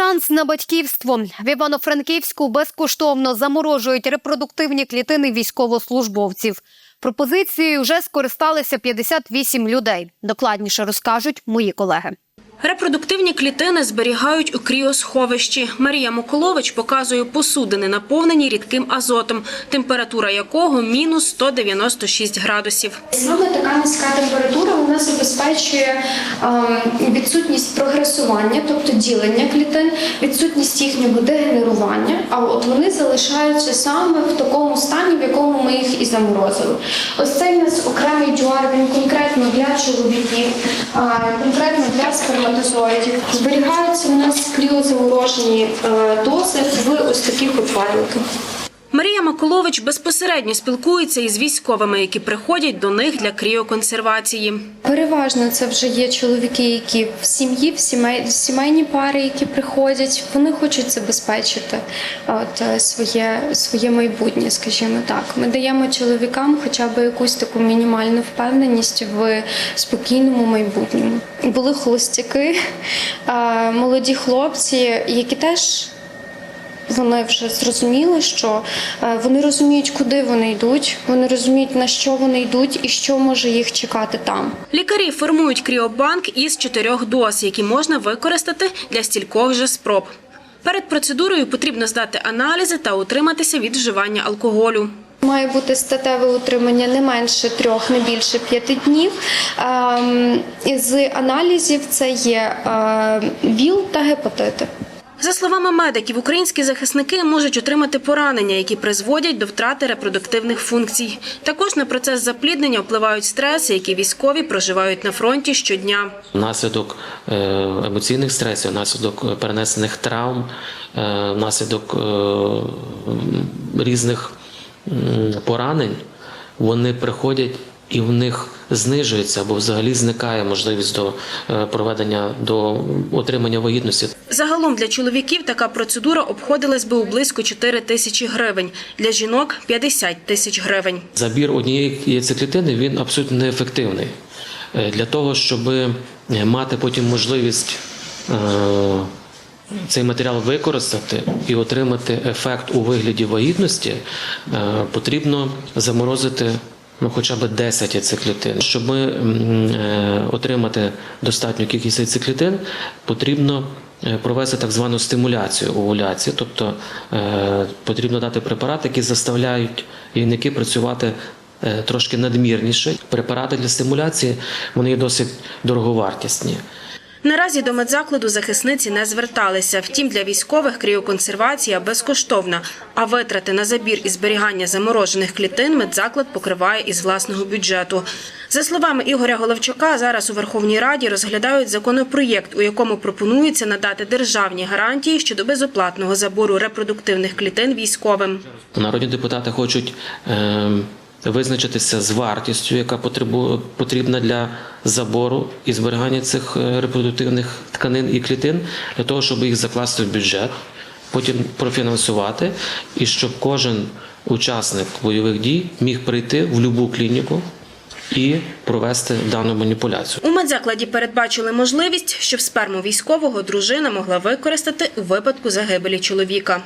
Шанс на батьківство в Івано-Франківську безкоштовно заморожують репродуктивні клітини військовослужбовців. Пропозицією вже скористалися 58 людей. Докладніше розкажуть мої колеги. Репродуктивні клітини зберігають у кріосховищі. Марія Миколович показує посудини, наповнені рідким азотом, температура якого мінус 196 градусів. Саме така низька температура вона забезпечує ем, відсутність прогресування, тобто ділення клітин, відсутність їхнього дегенерування. А от вони залишаються саме в такому стані, в якому ми їх і заморозили. Ось цей у нас окремий джуар, він конкретно для чоловіків, конкретно для сперматозоїдів. Зберігаються у нас кріозаморожені е, дози в ось таких от файликах. Марія Миколович безпосередньо спілкується із військовими, які приходять до них для кріоконсервації. Переважно це вже є чоловіки, які в сім'ї, в сімей, сімейні пари, які приходять, вони хочуть забезпечити от, е, своє, своє майбутнє, скажімо так. Ми даємо чоловікам хоча б якусь таку мінімальну впевненість в спокійному майбутньому. Були холостяки, молоді хлопці, які теж. Вони вже зрозуміли, що е, вони розуміють, куди вони йдуть, вони розуміють, на що вони йдуть і що може їх чекати там. Лікарі формують кріобанк із чотирьох доз, які можна використати для стількох же спроб. Перед процедурою потрібно здати аналізи та утриматися від вживання алкоголю. Має бути статеве утримання не менше трьох, не більше п'яти днів. Ем, Із аналізів це є е, ВІЛ та гепатити. За словами медиків, українські захисники можуть отримати поранення, які призводять до втрати репродуктивних функцій. Також на процес запліднення впливають стреси, які військові проживають на фронті щодня. Внаслідок е, емоційних стресів, внаслідок е, перенесених травм, е, внаслідок різних поранень, вони приходять і в них знижується або взагалі зникає можливість до е, проведення до отримання вагітності. Загалом для чоловіків така процедура обходилась би у близько 4 тисячі гривень, для жінок – 50 тисяч гривень. Забір однієї яйцеклітини він абсолютно неефективний. Е, Для того, щоб е, мати потім можливість цей матеріал використати і отримати ефект у вигляді вагітності, потрібно заморозити. Ну, хоча б 10 яциклітин. Щоб м, е, отримати достатню кількість яциклітин, потрібно е, провести так звану стимуляцію овуляції, тобто е, потрібно дати препарати, які заставляють яйники працювати трошки надмірніше. Препарати для стимуляції вони є досить дороговартісні. Наразі до медзакладу захисниці не зверталися. Втім, для військових кріоконсервація безкоштовна, а витрати на забір і зберігання заморожених клітин медзаклад покриває із власного бюджету. За словами Ігоря Головчука, зараз у Верховній Раді розглядають законопроєкт, у якому пропонується надати державні гарантії щодо безоплатного забору репродуктивних клітин військовим. Народні депутати хочуть е, визначитися з вартістю, яка потрібна для забору і зберігання цих е, репродуктивних тканин і клітин, для того, щоб їх закласти в бюджет, потім профінансувати, і щоб кожен учасник бойових дій міг прийти в будь-яку клініку і провести дану маніпуляцію. У медзакладі передбачили можливість, щоб сперму військового дружина могла використати у випадку загибелі чоловіка.